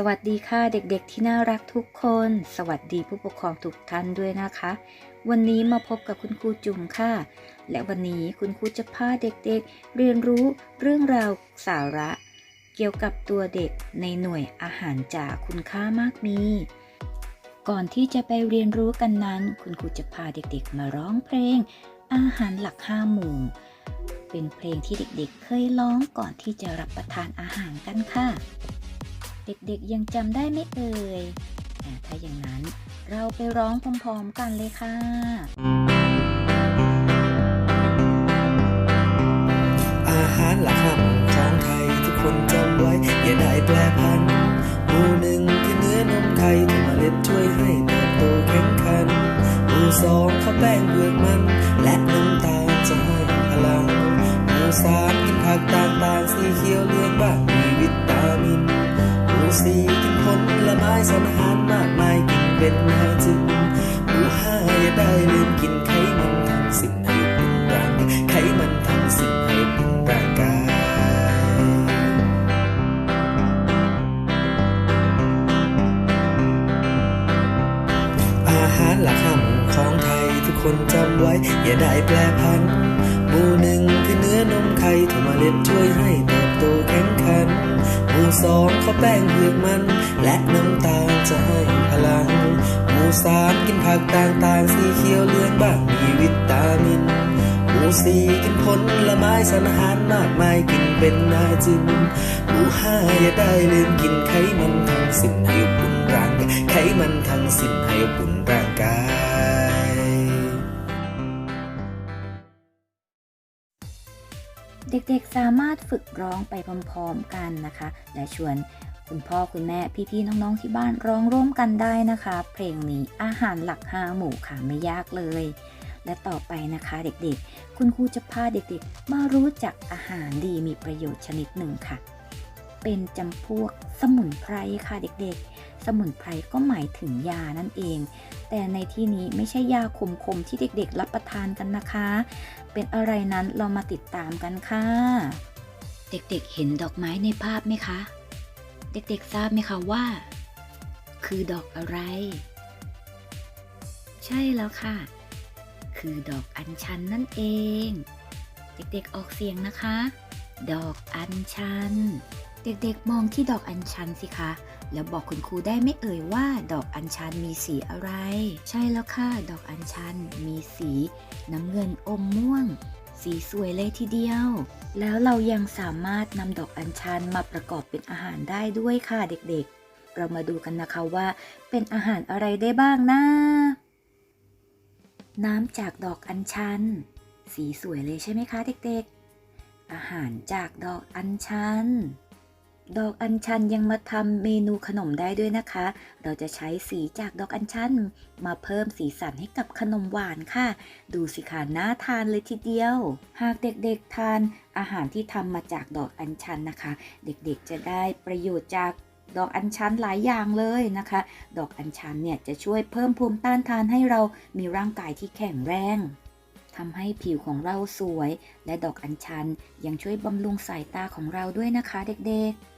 สวัสดีค่ะเด็กๆที่น่ารักทุกคน สวัสดีผู้ปกครองทุกท่านด้วยนะคะ วันนี้มาพบกับคุณครูจุ๋มค่ะ และวันนี้คุณครูจะพาเด็กๆ เรียนรู้เรื่องราวสาระ เกี่ยวกับตัวเด็กในหน่วยอาหารจากคุณค่ามากมี ก่อนที่จะไปเรียนรู้กันนั้น คุณครูจะพาเด็กๆ มาร้องเพลง อาหารหลักห้าหมู่ เป็นเพลงที่เด็กๆ เคยร้องก่อนที่จะรับประทานอาหารกันค่ะ เด็กๆยังจำได้ไหมเอ่ยถ้าอย่างนั้นเราไปร้องพร้อมๆกันเลยค่ะ อาหารหลักห้าหมู่ของไทยทุกคนจำไว้ อย่าได้แปรพันหมู่หนึ่งที่เนื้อนมไข่ที่เล็ดช่วยให้เติบโตแข็งขันหมู่สองข้าวแป้งเบือกมัน และน้ำตาลจะให้พลังหมู่สามกินผักต่างๆสีเขียวเหลืองบ้างมีวิตามิน สี่กินผลละไม้สารอาหารมากมายกินเป็นไฮจินหมู่ห้าอย่าได้ลืมกินไขมันทั้งสิ้นให้เป็นร่างไขมันทั้งสิ้นให้เป็นร่างกายอาหารหลักห้าหมู่ของไทยทุกคนจำไว้ อย่าได้แปรพันหมู่หนึ่งคือเนื้อนมไข่ที่เมล็ดช่วยให้เติ บโตแข็งขันหมู่สองเขาแป้งเผือกมัน และน้ำตาลจะให้พลังหมู่สามกินผักต่างๆสีเขียวเหลืองบ้างมีวิตามินหมู่สี่กินผลไม้สารอาหารมากมายกินเป็นอาจินหมู่ห้าอย่าได้ลืมกินไขมันทั้งสิ้นให้อบุ่นร่างกายไขมันทั้งสิ้นให้อบุ่นร่างกาย เด็กๆสามารถฝึกร้องไปพร้อมๆกันนะคะ และชวนคุณพ่อคุณแม่พี่ๆน้องๆที่บ้านร้องร่วมกันได้นะคะ เพลงนี้อาหารหลักห้าหมู่ค่ะไม่ยากเลย และต่อไปนะคะเด็กๆ คุณครูจะพาเด็กๆ มารู้จักอาหารดีมีประโยชน์ชนิดหนึ่งค่ะ เป็นจำพวกสมุนไพรค่ะเด็กๆ สมุนไพรก็หมายถึงยานั่นเอง แต่ในที่นี้ไม่ใช่ยาคมๆที่เด็กๆ รับประทานกันนะคะ เป็นอะไรนั้นเรามาติดตามกันค่ะ เด็กๆ เห็นดอกไม้ในภาพไหมคะ เด็กๆ ทราบไหมคะว่า คือดอกอะไร ใช่แล้วค่ะ คือดอกอัญชันนั่นเอง เด็กๆ ออกเสียงนะคะ ดอกอัญชัน เด็กๆ มองที่ดอกอัญชันสิคะ แล้วบอกคุณครูได้ไม่เอ่ยว่าดอกอัญชันมีสีอะไร ใช่แล้วค่ะ ดอกอัญชันมีสีน้ำเงินอมม่วง สีสวยเลยทีเดียว แล้วเรายังสามารถนำดอกอัญชันมาประกอบเป็นอาหารได้ด้วยค่ะเด็กๆ เรามาดูกันนะคะว่า เป็นอาหารอะไรได้บ้างนะ น้ำจากดอกอัญชัน สีสวยเลยใช่ไหมคะเด็กๆ อาหารจากดอกอัญชัน ดอกอัญชันยังมาทำเมนูขนมได้ด้วยนะคะ เราจะใช้สีจากดอกอัญชัน มาเพิ่มสีสันให้กับขนมหวานค่ะ ดูสิคะน่าทานเลยทีเดียว หากเด็กๆทานอาหารที่ทำมาจากดอกอัญชันนะคะ เด็กๆจะได้ประโยชน์จากดอกอัญชันหลายอย่างเลยนะคะ ดอกอัญชันเนี่ยจะช่วยเพิ่มภูมิต้านทานให้เรามีร่างกายที่แข็งแรงทำให้ผิวของเราสวย และดอกอัญชันยังช่วยบำรุงสายตาของเราด้วยนะคะเด็กๆ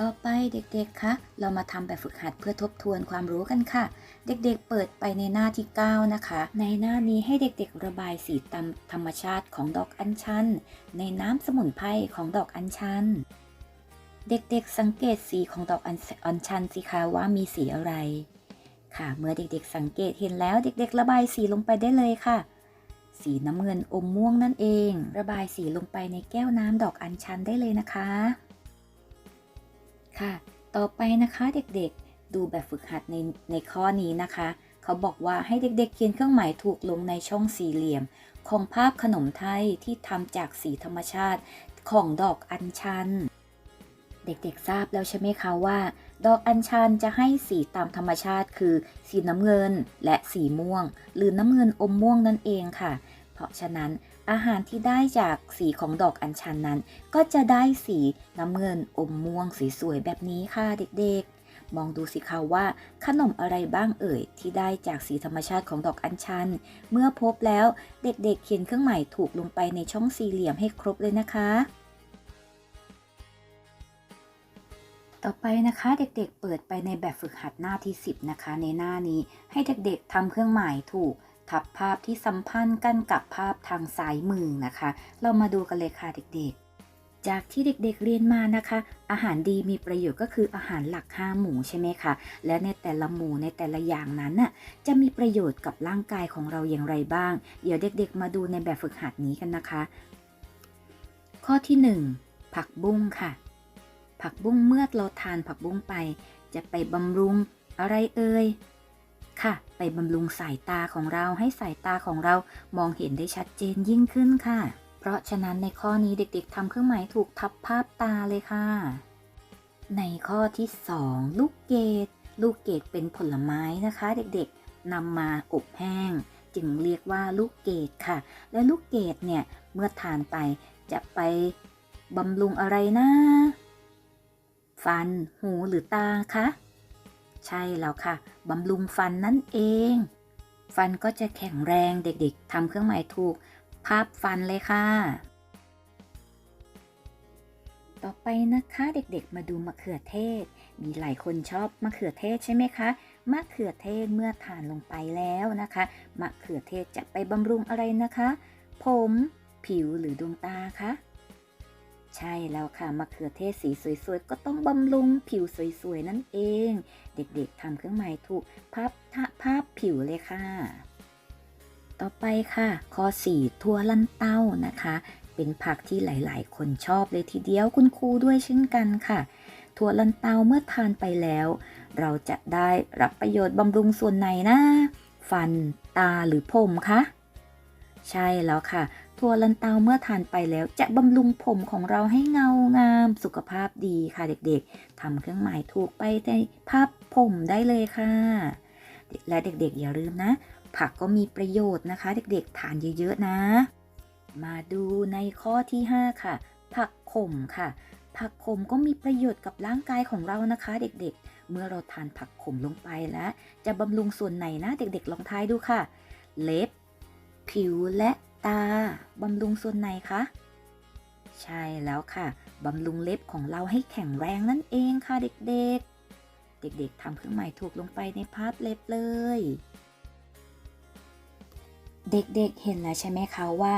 ต่อไปเด็กๆ คะ เรามาทำแบบฝึกหัดเพื่อทบทวนความรู้กันค่ะ เด็กๆ เปิดไปในหน้าที่ 9 นะคะ ในหน้านี้ให้เด็กๆ ระบายสีตามธรรมชาติของดอกอัญชัน ในน้ำสมุนไพรของดอกอัญชัน เด็กๆ สังเกตสีของดอกอัญอัญชันสิคะว่ามีสีอะไร ค่ะ เมื่อเด็กๆ สังเกตเห็นแล้วเด็กๆ ระบายสีลงไปได้เลยค่ะ สีน้ำเงินอมม่วงนั่นเอง ระบายสีลงไปในแก้วน้ำดอกอัญชันได้เลยนะคะ ค่ะ ต่อไปนะคะเด็กๆ ดูแบบฝึกหัดในในข้อนี้นะคะ เขาบอกว่าให้เด็กๆ เขียนเครื่องหมายถูกลงในช่องสี่เหลี่ยม ของภาพขนมไทยที่ทำจากสีธรรมชาติของดอกอัญชัน เด็กๆทราบแล้วใช่ไหมคะว่า ดอกอัญชันจะให้สีตามธรรมชาติคือ สีน้ำเงินและสีม่วง หรือน้ำเงินอมม่วงนั่นเองค่ะ เพราะฉะนั้นอาหารที่ได้จากสีของดอกอัญชันนั้น ก็จะได้สีน้ำเงินอมม่วงสสวยๆแบบนี้ค่ะเด็กๆ มองดูสิคะว่าขนมอะไรบ้างเอ่ย ที่ได้จากสีธรรมชาติของดอกอัญชัน เมื่อพบแล้วเด็กๆเขียนเครื่องหมายถูกลงไปในช่องสี่เหลี่ยมให้ครบเลยนะคะ ต่อไปนะคะเด็กๆ เปิดไปในแบบฝึกหัดหน้าที่ 10 นะคะ ในหน้านี้ให้เด็กๆทำเครื่องหมายถูก ทับภาพที่สัมพันธ์กันกับภาพทางซ้ายมือนะคะ เรามาดูกันเลยค่ะเด็กๆ จากที่เด็กๆเรียนมานะคะ อาหารดีมีประโยชน์ก็คืออาหารหลัก 5 หมู่ใช่ไหมคะ และในแต่ละหมู่ในแต่ละอย่างนั้นน่ะจะมีประโยชน์กับร่างกายของเราอย่างไรบ้าง เดี๋ยวเด็กๆ มาดูในแบบฝึกหัดนี้กันนะคะ ข้อที่ 1 ผักบุ้งค่ะ ผักบุ้งเมื่อเราทานผักบุ้งไป จะไปบำรุงอะไรเอ่ย ค่ะ ไปบำรุงสายตาของเราให้สายตาของเรามองเห็นได้ชัดเจนยิ่งขึ้นค่ะ เพราะฉะนั้นในข้อนี้เด็กๆทำเครื่องหมายถูกทับภาพตาเลยค่ะ ในข้อที่ 2 ลูกเกดลูกเกดเป็นผลไม้นะคะ เด็กๆนำมาอบแห้ง จึงเรียกว่าลูกเกดค่ะ และลูกเกดเนี่ยเมื่อทานไปจะไปบำรุงอะไรนะ ฟัน หูหรือตาคะ ใช่แล้วค่ะบำรุงฟันนั่นเอง ฟันก็จะแข็งแรงเด็กๆทำเครื่องหมายถูก ภาพฟันเลยค่ะ ต่อไปนะคะเด็กๆมาดูมะเขือเทศ มีหลายคนชอบมะเขือเทศใช่ไหมคะมะเขือเทศเมื่อทานลงไปแล้วนะคะมะเขือเทศจะไปบำรุงอะไรนะคะ ผม ผิวหรือดวงตาคะ ใช่แล้วค่ะมะเขือเทศสีสวยๆ ก็ต้องบำรุงผิวสวยๆ นั่นเอง เด็กๆทำเครื่องหมายถูกภาพทะภาพผิวเลยค่ะ ต่อไปค่ะ ข้อ 4 ทั่วลันเต้านะคะ เป็นผักที่หลายๆ คนชอบเลยทีเดียวคุณครูด้วยเช่นกันค่ะ ถั่วลันเตาเมื่อทานไปแล้ว เราจะได้รับประโยชน์บำรุงส่วนไหนนะ ฟันตาหรือผมคะใช่แล้วค่ะ ถั่วลันเตาเมื่อทานไปแล้ว จะบำรุงผมของเราให้เงางามสุขภาพดีค่ะเด็กๆทำเครื่องหมายถูกไปในภาพผมได้เลยค่ะ และเด็กๆอย่าลืมนะ ผักก็มีประโยชน์นะคะ เด็กๆทานเยอะๆนะ มาดูในข้อที่ 5 ค่ะ ผักขมค่ะ ผักขมก็มีประโยชน์กับร่างกายของเรานะคะ เด็กๆ เมื่อเราทานผักขมลงไปแล้ว จะบำรุงส่วนไหนนะ เด็กๆ ลองทายดูค่ะ เล็บ ผิวและ ตาบำรุงส่วนไหนคะ ใช่แล้วค่ะบำรุงเล็บของเราให้แข็งแรงนั่นเองค่ะเด็กๆ เด็กๆทำเครื่องหมายถูกลงไปในภาพเล็บเลย เด็กๆเห็นแล้วใช่ไหมคะว่า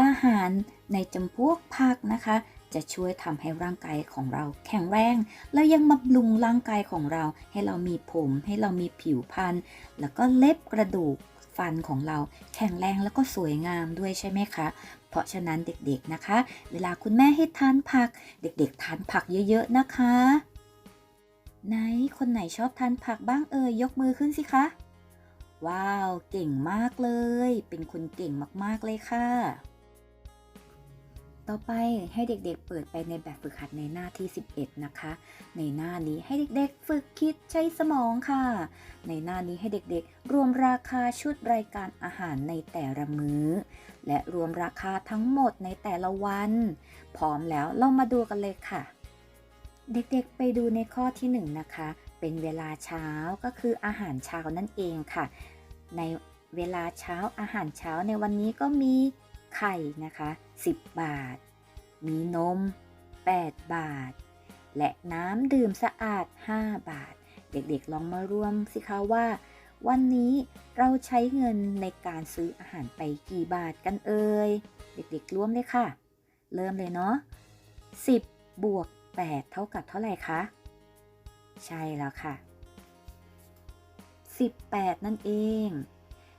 อาหารในจำพวกผักนะคะ จะช่วยทำให้ร่างกายของเราแข็งแรง และยังบำรุงร่างกายของเรา ให้เรามีผม ให้เรามีผิวพรรณแล้วก็เล็บกระดูก ฟันของเราแข็งแรงแล้วก็สวยงามด้วยใช่ไหมคะ เพราะฉะนั้นเด็กๆนะคะ เวลาคุณแม่ให้ทานผัก เด็กๆทานผักเยอะๆนะคะ ไหนคนไหนชอบทานผักบ้างเอ่ยยกมือขึ้นสิคะ ว้าว เก่งมากเลย เป็นคนเก่งมากๆเลยค่ะ ต่อไปให้เด็กๆ เปิดไปในแบบฝึกหัดในหน้าที่ 11 นะคะ ในหน้านี้ให้เด็กๆ ฝึกคิดใช้สมองค่ะ ในหน้านี้ให้เด็กๆ รวมราคาชุดรายการอาหารในแต่ละมื้อ และรวมราคาทั้งหมดในแต่ละวัน พร้อมแล้วเรามาดูกันเลยค่ะ เด็กๆ ไปดูในข้อที่ 1 นะคะ เป็นเวลาเช้าก็คืออาหารเช้านั่นเองค่ะ ในเวลาเช้าอาหารเช้าในวันนี้ก็มี ไข่นะคะ 10 บาท มีนม 8 บาท และน้ำดื่มสะอาด 5 บาท เด็กๆลองมารวมสิคะว่า วันนี้เราใช้เงินในการซื้ออาหารไปกี่บาทกันเอ่ย เด็กๆร่วมเลยค่ะ เริ่มเลยเนาะ10 บวก 8 เท่ากับเท่าไหร่คะ ใช่แล้วค่ะ 18 นั่นเอง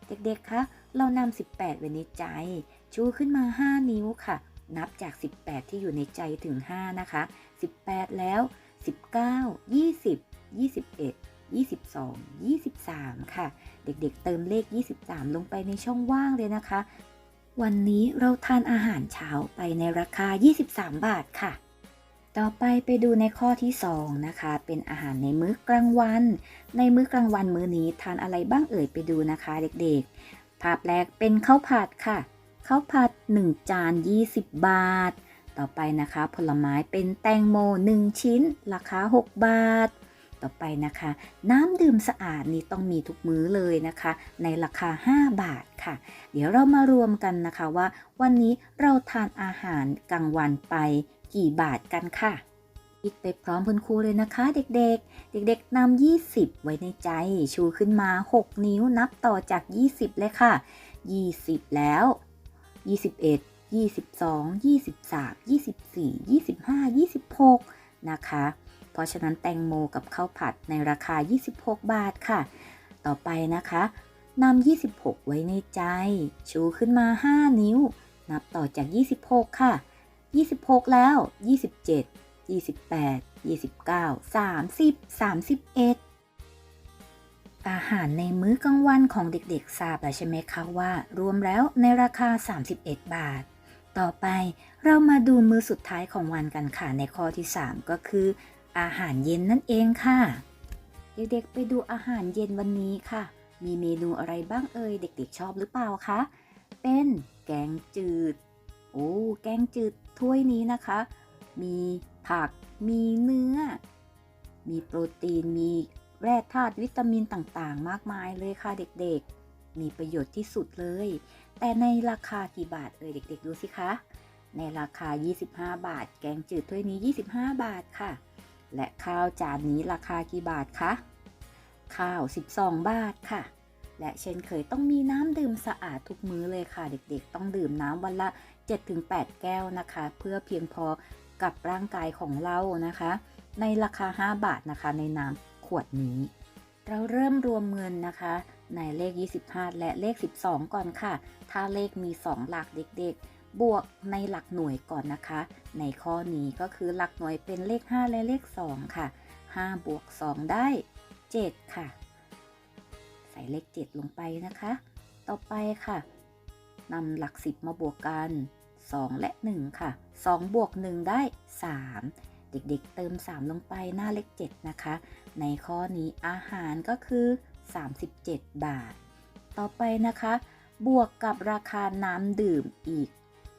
เด็กๆ คะ เรานำ18ไว้ในใจ ชูขึ้นมา 5 นิ้วค่ะ นับจาก 18 ที่อยู่ในใจถึง 5 นะคะ 18 แล้ว 19 20 21 22 23 ค่ะ เด็กๆ เติมเลข 23 ลงไปในช่องว่างเลยนะคะ วันนี้เราทานอาหารเช้าไปในราคา 23 บาทค่ะ ต่อไปไปดูในข้อที่ 2 นะคะ เป็นอาหารในมื้อกลางวัน ในมื้อกลางวันมื้อนี้ทานอะไรบ้างเอ่ยไปดูนะคะ เด็กๆ ภาพแรกเป็นข้าวผัดค่ะ ข้าวผัด 1 จาน 20 บาท ต่อไปนะคะ ผลไม้เป็นแตงโม 1 ชิ้น ราคา 6 บาท ต่อไปนะคะ น้ำดื่มสะอาดนี่ต้องมีทุกมื้อเลยนะคะ ในราคา 5 บาทค่ะ เดี๋ยวเรามารวมกันนะคะว่า วันนี้เราทานอาหารกลางวันไปกี่บาทกันค่ะคิดไปพร้อมคุณครูเลยนะคะ เด็กๆ เด็กๆนำ20 ไว้ในใจ ชูขึ้นมา 6 นิ้วนับต่อจาก 20 เลยค่ะ 20 แล้ว 21 22 23 24 25 26 นะคะ เพราะฉะนั้นแตงโมกับข้าวผัดในราคา 26 บาทค่ะ ต่อไปนะคะนำ26 ไว้ในใจ ชูขึ้นมา 5 นิ้ว นับต่อจาก 26 ค่ะ 26 แล้ว 27 28 29 30 31 อาหารในมื้อกลางวันของเด็กๆทราบแล้วใช่ไหมคะว่า รวมแล้วในราคา 31 บาท ต่อไปเรามาดูมื้อสุดท้ายของวันกันค่ะ ในข้อที่ 3 ก็คือ อาหารเย็นนั่นเองค่ะ เด็กๆไปดูอาหารเย็นวันนี้ค่ะ มีเมนูอะไรบ้างเอ่ยเด็กๆชอบหรือเปล่าคะเป็นแกงจืด โอ้แกงจืดถ้วยนี้นะคะ มีผัก มีเนื้อ มีโปรตีนมี แร่ธาตุวิตามินต่างๆ มากมายเลยค่ะเด็กๆ มีประโยชน์ที่สุดเลย แต่ในราคากี่บาทเอ่ยเด็กๆ ดูสิคะ ในราคา 25 บาท แกงจืดถ้วยนี้ 25 บาทค่ะ และข้าวจานนี้ราคากี่บาทคะ ข้าว 12 บาทค่ะ และเช่นเคยต้องมีน้ำดื่มสะอาดทุกมื้อเลยค่ะ เด็กๆ ต้องดื่มน้ำวันละ 7-8 แก้วนะคะ เพื่อเพียงพอกับร่างกายของเรานะคะ ในราคา 5 บาทนะคะในน้ำ วดนี้ เราเริ่มรวมเงินนะคะ ในเลข 25 และเลข 12 ก่อนค่ะ ถ้าเลขมี 2 หลักเด็กๆ บวกในหลักหน่วยก่อนนะคะ ในข้อนี้ก็คือหลักหน่วยเป็นเลข 5 และเลข 2 ค่ะ 5 บวก 2 ได้ 7 ค่ะ ใส่เลข 7 ลงไปนะคะ ต่อไปค่ะนำหลัก 10 มาบวกกัน 2 และ 1 ค่ะ 2 บวก 1 ได้ 3 เด็กๆ เติม 3 ลงไปหน้าเลข 7 นะคะ ในข้อนี้อาหารก็คือ 37 บาท ต่อไปนะคะ บวกกับราคาน้ำดื่มอีก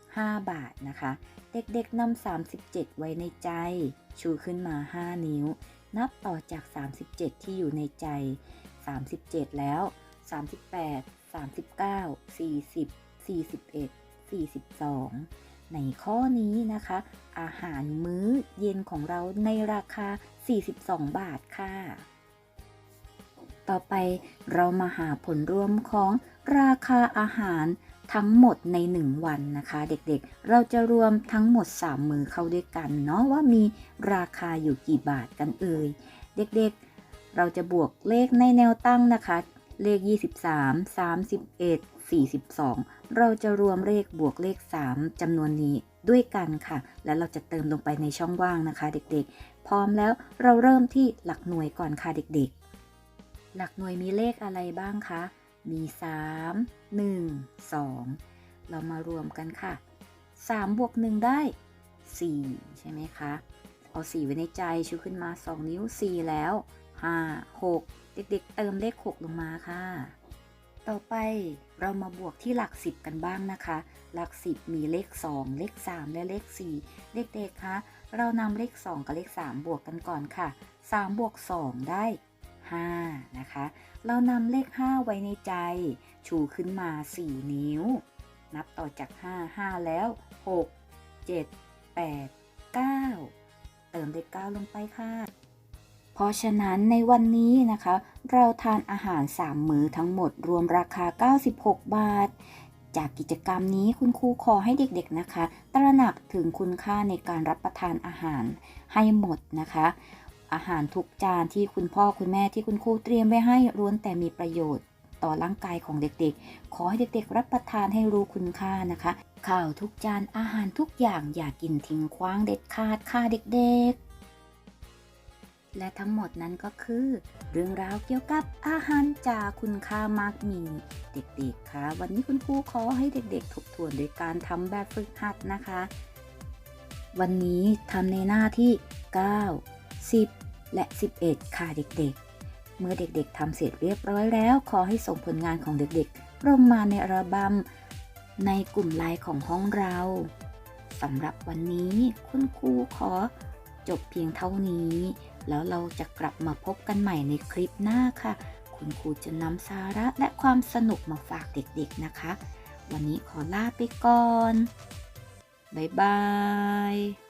5 บาทนะคะ เด็กๆนำ37 ไว้ในใจ ชูขึ้นมา 5 นิ้ว นับต่อจาก 37 ที่อยู่ในใจ 37 แล้ว 38 39 40 41 42 ในข้อนี้นะคะ อาหารมื้อเย็นของเราในราคา 42 บาทค่ะ ต่อไปเรามาหาผลรวมของราคาอาหารทั้งหมดใน 1 วันนะคะ เด็กๆเราจะรวมทั้งหมด 3 มือเข้าด้วยกันเนาะว่ามีราคาอยู่กี่บาทกันเอ่ย เด็กๆเราจะบวกเลขในแนวตั้งนะคะ เลข 23 31 42 เราจะรวมเลขบวกเลข 3จำนวนนี้ด้วยกันค่ะ แล้วเราจะเติมลงไปในช่องว่างนะคะ เด็กๆ พร้อมแล้วเราเริ่มที่หลักหน่วยก่อนค่ะเด็กๆ หลักหน่วยมีเลขอะไรบ้างคะ มี 3 1 2 เรามารวมกันค่ะ 3 บวก 1 ได้ 4 ใช่ไหมคะ เอา 4 ไว้ในใจชูขึ้นมา 2 นิ้ว 4 แล้ว 5 6 เด็กๆ เติมเลข 6 ลงมาค่ะ ต่อไปเรามาบวกที่หลัก 10 กันบ้างนะคะ หลัก 10 มีเลข 2 เลข 3 และเลข 4 เด็กๆคะเรานำเลข 2 กับเลข 3 บวกกันก่อนค่ะ 3 บวก 2 ได้ 5 นะคะ เรานำเลข 5 ไว้ในใจ ชูขึ้นมา 4 นิ้ว นับต่อจาก 5 5 แล้ว 6 7 8 9 เติมเลข 9 ลงไปค่ะ เพราะฉะนั้นในวันนี้นะคะ เราทานอาหาร 3 มื้อทั้งหมดรวมราคา 96 บาท จากกิจกรรมนี้คุณครูขอให้เด็กๆนะคะ ตระหนักถึงคุณค่าในการรับประทานอาหารให้หมดนะคะ อาหารทุกจานที่คุณพ่อคุณแม่ที่คุณครูเตรียมไว้ให้ล้วนแต่มีประโยชน์ต่อร่างกายของเด็กๆ ขอให้เด็กๆ รับประทานให้รู้คุณค่านะคะ ข่าวทุกจานอาหารทุกอย่างอย่ากินทิ้งคว้างเด็ดขาดค่ะเด็กๆ และทั้งหมดนั้นก็คือ เรื่องราวเกี่ยวกับอาหารจาคุณค่ามากมี เด็กๆคะวันนี้คุณครูขอให้เด็กๆ ทบทวนโดยการทำแบบฝึกหัดนะคะ วันนี้ทำในหน้าที่ 9 10 และ 11 ค่ะเด็กๆ เมื่อเด็กๆทำเสร็จเรียบร้อยแล้ว ขอให้ส่งผลงานของเด็กๆลงมาในอัลบั้มในกลุ่มไลน์ของห้องเราสำหรับวันนี้คุณครูขอจบเพียงเท่านี้ แล้วเราจะกลับมาพบกันใหม่ในคลิปหน้าค่ะ คุณครูจะนำสาระและความสนุกมาฝากเด็กๆนะคะ วันนี้ขอลาไปก่อน บ๊ายบาย